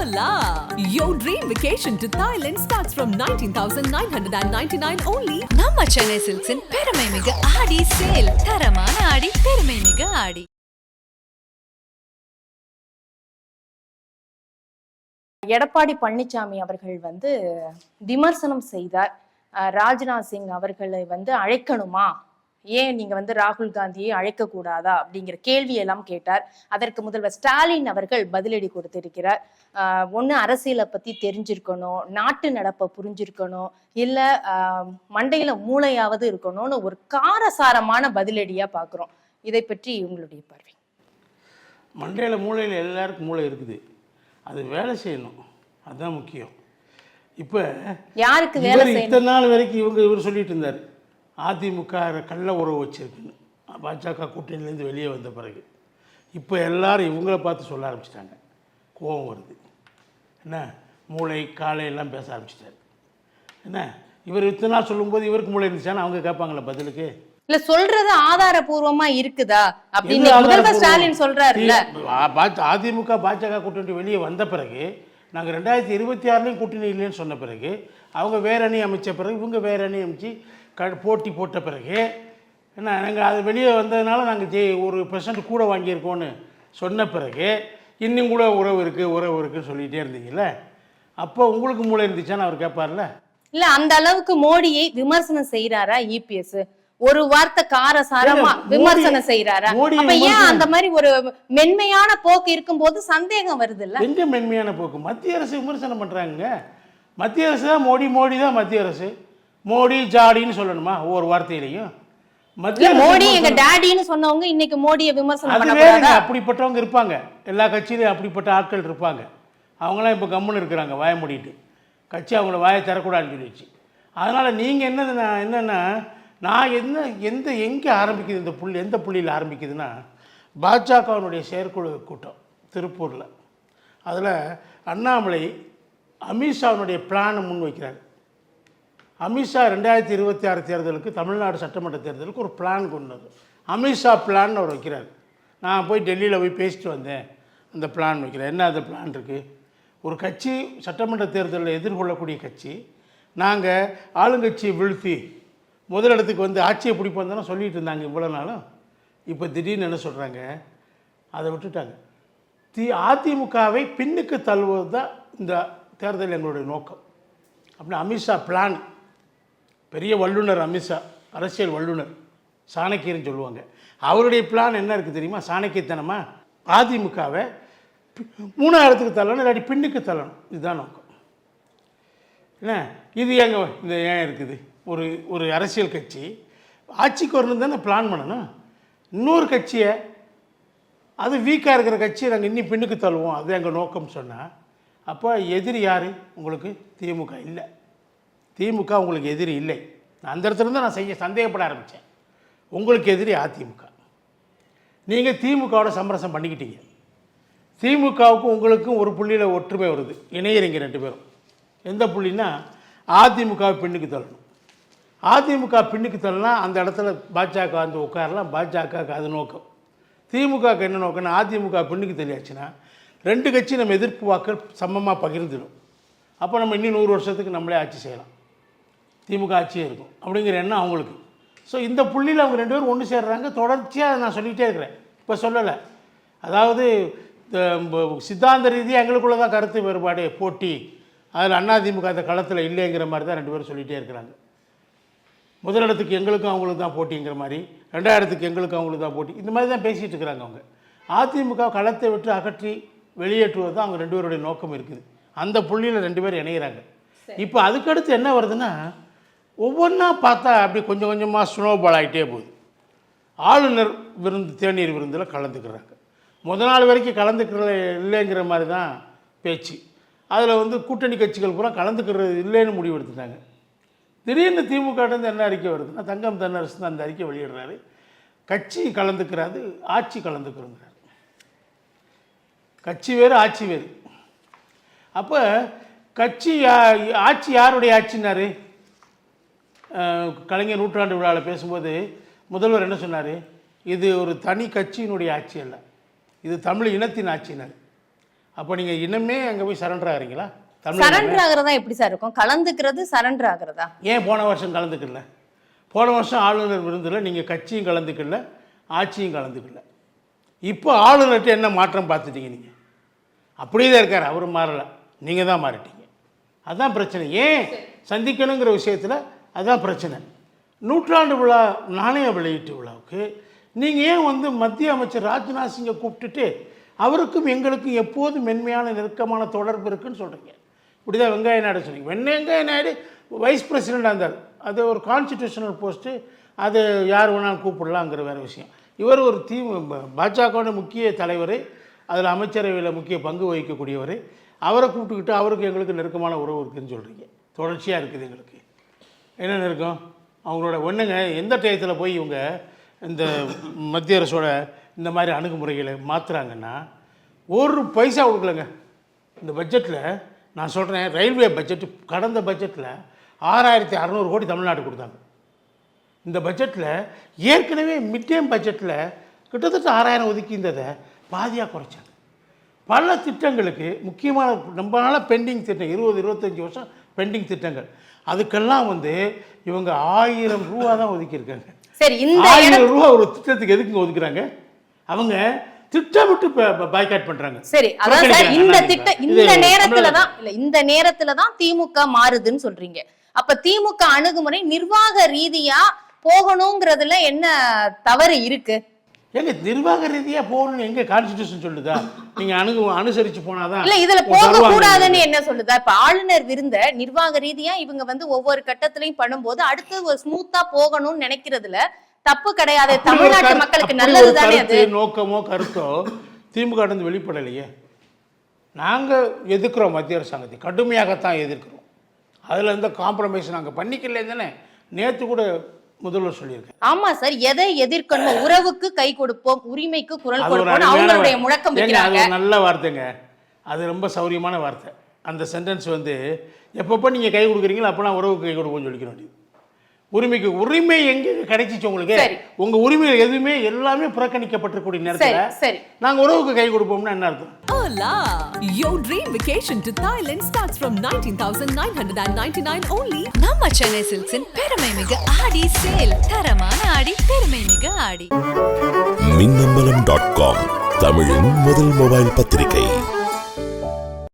Hola! Your dream vacation to Thailand starts from 19,999 only. நம்ம சென்னை சில்க்ஸின் பெருமை மிகு ஆடி சேல் தரமான ஆடி பெருமை மிகு ஆடி எடப்பாடி பழனிசாமி அவர்கள் வந்து விமர்சனம் செய்தார் ராஜ்நாத் சிங் அவர்களை வந்து அழைக்கணுமா ஏன் நீங்க வந்து ராகுல் காந்தியை அழைக்க கூடாதா அப்படிங்கிற கேள்வி எல்லாம் கேட்டார். அதற்கு முதல்வர் ஸ்டாலின் அவர்கள் பதிலடி கொடுத்திருக்கிறார். ஒண்ணு அரசியலை பத்தி தெரிஞ்சிருக்கணும் நாட்டு நடப்பை புரிஞ்சிருக்கணும் இல்ல மண்டையில மூளையாவது இருக்கணும்னு ஒரு காரசாரமான பதிலடியா பாக்குறோம். இதை பற்றி உங்களுடைய பார்வை. மண்டையில் மூளையில் எல்லாருக்கும் மூளை இருக்குது. அது வேலை செய்யணும். அதுதான் முக்கியம். இப்போ யாருக்கு வேலை இத்தனை நாள் வரைக்கும் இவங்க இவர் சொல்லிட்டு இருந்தார். அதிமுக கள்ள உறவு வச்சிருக்குன்னு. பாஜக கூட்டணியிலேருந்து வெளியே வந்த பிறகு. இப்போ எல்லாரும் இவங்கள பார்த்து சொல்ல ஆரம்பிச்சிட்டாங்க. கோபம் வருது. என்ன? மூளை காலை எல்லாம் பேச ஆரம்பிச்சிட்டாரு. என்ன? இவர் இத்தனை நாள் சொல்லும்போது இவருக்கு மூளை இருந்துச்சான்னு அவங்க கேட்பாங்களே பதிலுக்கு. இல்ல சொல்றது ஆதாரபூர்வமா இருக்குதா? அப்படின்னு முதல்வர்? ஸ்டாலின் சொல்றாருல்ல. அதிமுக பாஜக கூட்டணி வெளியே வந்த பிறகு நாங்கள் ரெண்டாயிரத்தி இருபத்தி ஆறுலேயும் கூட்டணி இல்லைன்னு சொன்ன பிறகு அவங்க வேற அணி அமைச்ச பிறகு இவங்க வேற அணி அமைச்சு க போட்டி போட்ட பிறகு என்ன நாங்கள் அது வெளியே வந்ததுனால நாங்கள் ஜெய் ஒரு பெர்சன்ட் கூட வாங்கியிருக்கோன்னு சொன்ன பிறகு இன்னும் கூட உறவு இருக்குது உறவு இருக்குன்னு சொல்லிகிட்டே இருந்தீங்கல்ல? அப்போ உங்களுக்கு மூளை இருந்துச்சான்னு அவர் கேட்பார்ல? இல்ல அந்த அளவுக்கு மோடியை விமர்சனம் செய்யறாரா இபிஎஸ் ஒரு வார்த்தை காரசாரமா விமர்சனம் செய்யறாரா அப்ப ஏன் அந்த மாதிரி ஒரு மென்மையான போக்கு இருக்கும்போது சந்தேகம் வருது இல்ல எங்க மென்மையான போக்கு? மத்திய அரசு விமர்சனம் பண்ணுறாங்க மத்திய அரசு தான் மோடி மோடி தான் மத்திய அரசு. மோடி ஜாடின்னு சொல்லணுமா ஒவ்வொரு வார்த்தையிலையும்? மத்திய மோடி எங்க டேடின்னு சொன்னவங்க இன்னைக்கு மோடியை விமர்சனம் அப்படிப்பட்டவங்க இருப்பாங்க. எல்லா கட்சியிலையும் அப்படிப்பட்ட ஆட்கள் இருப்பாங்க. அவங்களாம் இப்போ கம்முன்னு இருக்கிறாங்க வாய மூடிட்டு. கட்சி அவங்கள வாயை தரக்கூடாதுன்னு சொல்லிடுச்சு அதனால் நீங்கள் என்னது நான் என்னென்னா நான் என்ன எந்த எங்கே ஆரம்பிக்குது இந்த புள்ளி எந்த புள்ளியில் ஆரம்பிக்குதுன்னா பாஜகவினுடைய செயற்குழு கூட்டம் திருப்பூரில். அதில் அண்ணாமலை அமித்ஷாவினுடைய பிளானை முன் வைக்கிறார் அமித்ஷா ரெண்டாயிரத்தி இருபத்தி ஆறு தேர்தலுக்கு தமிழ்நாடு சட்டமன்ற தேர்தலுக்கு ஒரு பிளான் கொண்டு அமித்ஷா பிளான் அவர் வைக்கிறார். நான் போய் டெல்லியில் போய் பேசிட்டு வந்தேன். அந்த பிளான் வைக்கிறேன் என்ன அந்த பிளான் இருக்குது ஒரு கட்சி சட்டமன்ற தேர்தலில் எதிர்கொள்ளக்கூடிய கட்சி நாங்கள் ஆளுங்கட்சியை வீழ்த்தி முதலிடத்துக்கு வந்து ஆட்சியை பிடிப்போம் தானே சொல்லிட்டு இருந்தாங்க இவ்வளோ நாளும். இப்போ திடீர்னு என்ன சொல்கிறாங்க அதை விட்டுட்டாங்க. தி அதிமுகவை பின்னுக்கு தள்ளுவது தான் இந்த தேர்தல் எங்களுடைய நோக்கம். அப்படின்னு அமித்ஷா பிளான் பெரிய வல்லுனர் அமித்ஷா அரசியல் வல்லுனர் சாணக்கியர்னு சொல்லுவாங்க. அவருடைய பிளான் என்ன இருக்குது தெரியுமா? சாணக்கியத்தனமாக அதிமுகவை பி- மூணாயிரத்துக்கு தள்ளணும் இல்லாட்டி பின்னுக்கு தள்ளணும். இதுதான் நோக்கம். என்ன? இது ஏங்க இந்த ஏன் இருக்குது? ஒரு ஒரு அரசியல் கட்சி ஆட்சிக்கு வரணும் தானே பிளான் பண்ணணும். இன்னொரு கட்சியை அது வீக்காக இருக்கிற கட்சியை நாங்கள் இன்னும் பின்னுக்கு தள்ளுவோம். அது எங்கள் நோக்கம் சொன்னால் அப்போ எதிரி யார்? உங்களுக்கு திமுக இல்லை. திமுக உங்களுக்கு எதிரி இல்லை. அந்த இடத்துல நான் செய்ய சந்தேகப்பட ஆரம்பித்தேன் உங்களுக்கு எதிரி அதிமுக. நீங்கள் திமுகவோட சமரசம் பண்ணிக்கிட்டீங்க. திமுகவுக்கும் உங்களுக்கும் ஒரு புள்ளியில் ஒற்றுமை வருது. இணையறிங்க ரெண்டு பேரும். எந்த புள்ளின்னா அதிமுக பின்னுக்கு தள்ளணும். அதிமுக பின்னுக்கு தள்ளனா அந்த இடத்துல பாஜக வந்து உட்காரலாம். பாஜகவுக்கு அது நோக்கம். திமுகவுக்கு என்ன நோக்கம்னா அதிமுக பின்னுக்கு தள்ளியாச்சுன்னா ரெண்டு கட்சி நம்ம எதிர்ப்பு வாக்கள் சமமாக பகிர்ந்துடும். அப்போ நம்ம இன்னும் நூறு வருஷத்துக்கு நம்மளே ஆட்சி செய்யலாம். திமுக ஆட்சியே இருக்கும் அப்படிங்கிற எண்ணம் அவங்களுக்கு. ஸோ இந்த புள்ளியில் அவங்க ரெண்டு பேரும் ஒன்று சேர்றாங்க. தொடர்ச்சியாக நான் சொல்லிகிட்டே இருக்கிறேன். இப்போ சொல்லலை. அதாவது சித்தாந்த ரீதியாக எங்களுக்குள்ள தான் கருத்து வேறுபாடு போட்டி. அதில் அதிமுக அந்த களத்தில் இல்லைங்கிற மாதிரி தான் ரெண்டு பேரும் சொல்லிகிட்டே இருக்கிறாங்க. முதலிடத்துக்கு எங்களுக்கும் அவங்களுக்கு தான் போட்டிங்கிற மாதிரி ரெண்டாயிரத்துக்கு எங்களுக்கும் அவங்களுக்கு தான் போட்டி. இந்த மாதிரி தான் பேசிகிட்டு இருக்கிறாங்க அவங்க. அதிமுக களத்தை விட்டு அகற்றி வெளியேற்றுவது தான் அவங்க ரெண்டு பேருடைய நோக்கம் இருக்குது. அந்த புள்ளியில் ரெண்டு பேரும் இணைகிறாங்க இப்போ அதுக்கடுத்து என்ன வருதுன்னா ஒவ்வொன்றா பார்த்தா அப்படி கொஞ்சம் கொஞ்சமாக ஸ்னோபால் ஆகிட்டே போகுது. ஆளுநர் விருந்து தேநீர் விருந்தில் கலந்துக்கிறாங்க. முத நாள் வரைக்கும் கலந்துக்கிற இல்லைங்கிற மாதிரி தான் பேச்சு. அதில் வந்து கூட்டணி கட்சிகள் பூரா கலந்துக்கிறது இல்லைன்னு முடிவு எடுத்துட்டாங்க திடீர்னு திமுகட்டேருந்து என்ன அறிக்கை வருதுன்னா தங்கம் தென்னரசு தான் அந்த அறிக்கை வெளியிடுறாரு. கட்சி கலந்துக்கிறாரு ஆட்சி கலந்துக்கிறோங்கிறார் கட்சி வேறு ஆட்சி வேறு. அப்போ கட்சி ஆட்சி யாருடைய ஆட்சினாரு கலைஞர் நூற்றாண்டு விழாவில் பேசும்போது முதல்வர் என்ன சொன்னார்? இது ஒரு தனி கட்சியினுடைய ஆட்சி அல்ல. இது தமிழ் இனத்தின் ஆட்சினார் அப்போ நீங்கள் இன்னுமே அங்கே போய் சரண்டர் ஆகிறீங்களா? தமிழ் சரண்டர் ஆகுறதா எப்படி சார் இருக்கும்? கலந்துக்கிறது சரண்டர் ஆகுறதா? ஏன் போன வருஷம் கலந்துக்கல? போன வருஷம் ஆளுநர் விருந்தில் நீங்கள் கட்சியும் கலந்துக்கல ஆட்சியும் கலந்துக்கல. இப்போ ஆளுநர்கிட்ட என்ன மாற்றம் பார்த்துட்டீங்க நீங்கள் அப்படியே தான் இருக்கார். அவரும் மாறலை. நீங்கள் தான் மாறிட்டீங்க. அதுதான் பிரச்சனை. ஏன்? சந்திக்கணுங்கிற விஷயத்தில் அதுதான் பிரச்சனை. நூற்றாண்டு விழா நாணய வெளியீட்டு விழாவுக்கு நீங்கள் ஏன் வந்து மத்திய அமைச்சர் ராஜ்நாத் சிங்கை கூப்பிட்டுட்டு அவருக்கும் எங்களுக்கும் எப்போதும் மென்மையான நெருக்கமான தொடர்பு இருக்குன்னு சொல்கிறீங்க இப்படி தான் வெங்காய நாயுடு சொன்னீங்க. வெங்காய நாயுடு வைஸ் பிரசிடெண்ட்டாக இருந்தார். அது ஒரு கான்ஸ்டிடியூஷனல் போஸ்ட்டு அது யார் வேணாலும் கூப்பிடலாங்கிற வேறு விஷயம். இவர் ஒரு தீ பாஜகவோட முக்கிய தலைவர் அதில் அமைச்சரவையில் முக்கிய பங்கு வகிக்கக்கூடியவர். அவரை கூப்பிட்டுக்கிட்டு அவருக்கு எங்களுக்கு நெருக்கமான உறவு இருக்குதுன்னு சொல்கிறீங்க தொடர்ச்சியாக இருக்குது எங்களுக்கு. என்னென்ன இருக்கும்? அவங்களோட ஒன்றுங்க எந்த டயத்தில் போய் இவங்க இந்த மத்திய அரசோட இந்த மாதிரி அணுகுமுறைகளை மாற்றுறாங்கன்னா ஒரு பைசா கொடுக்கலங்க. இந்த பட்ஜெட்டில் நான் சொல்கிறேன் ரயில்வே பட்ஜெட் கடந்த பட்ஜெட்டில் ஆறாயிரத்தி அறநூறு கோடி தமிழ்நாடு கொடுத்தாங்க. இந்த பட்ஜெட்டில் ஏற்கனவே மிட் டேம் பட்ஜெட்டில் கிட்டத்தட்ட ஆறாயிரம் ஒதுக்கி இருந்ததை பாதியாக குறைச்சாங்க. பல திட்டங்களுக்கு முக்கியமான நம்மளால் பெண்டிங் திட்டம் இருபது இருபத்தஞ்சி வருஷம் பெண்டிங் திட்டங்கள். அதுக்கெல்லாம் வந்து இவங்க ஆயிரம் ரூபா தான் ஒதுக்கியிருக்காங்க. சரி இந்த ஆயிரம் ரூபா ஒரு திட்டத்துக்கு எதுக்குங்க ஒதுக்குறாங்க? அவங்க திட்டமிட்டு பாய்காட் பண்றாங்க. சரி சார் இந்த. திட்டம் இந்த நேரத்துல தான் இல்ல இந்த நேரத்துல தான் திமுக மாறுதுன்னு சொல்றீங்க. அப்ப திமுக அணுகுமுறை நிர்வாக ரீதியா போகணுங்கிறதுல என்ன தவறு இருக்கு? ஏங்க நிர்வாக ரீதியா போகணும்னு எங்க கான்ஸ்டிடியூஷன் சொல்லுதா? நீங்க அணுகு அனுசரிச்சு போனாதான் இல்ல இதுல போக. கூடாதுன்னு என்ன சொல்லுதா? இப்ப ஆளுநர் விருந்த நிர்வாக ரீதியா இவங்க வந்து ஒவ்வொரு கட்டத்திலையும் பண்ணும்போது அடுத்து ஒரு ஸ்மூத்தா போகணும்னு நினைக்கிறதுல தப்பு கிடையாது. தமிழ்நாட்டு மக்களுக்கு நல்லது தானே அது? நோக்கமோ கருத்தோ திமுக இருந்து வெளிப்படலையே. நாங்க எதிர்க்கிறோம் மத்திய அரசாங்கத்தை. கடுமையாகத்தான் எதிர்க்கிறோம். அதுல எந்த காம்ப்ரமைஸ் நாங்க பண்ணிக்கல தானே. நேத்து கூட முதல்வர் சொல்லியிருக்கேன் ஆமா சார் எதை எதிர்க்கணும் உறவுக்கு கை கொடுப்போம் உரிமைக்கு குரல் கொடுப்போம் அவங்களுடைய. முழக்கம் வைக்கிறாங்க. நல்ல வார்த்தைங்க. அது ரொம்ப சௌரியமான வார்த்தை. அந்த சென்டென்ஸ் வந்து எப்பப்போ நீங்கள் கை கொடுக்குறீங்களோ அப்போலாம் உறவுக்கு கை கொடுப்போம்னு சொல்லிக்க வேண்டியது. உரிமைக்கு உரிமை எங்க கிடைச்சிச்சு உங்களுக்கு. உங்க உரிமை எதுவுமே எல்லாமே புறக்கணிக்கப்பட்டிருக்கூடிய நேரத்தில் சரி நாங்க உறவுக்கு கை கொடுப்போம்னா என்ன அர்த்தம்! Your dream vacation to Thailand starts from 19,999 only. நம்ம சென்னை சில்க்ஸின் பெருமை மிகு ஆடி சேல். தரமான ஆடி பெருமை மிகு ஆடி. மின்னம்பலம் டாட் காம் தமிழின் முதல் மொபைல் பத்திரிகை.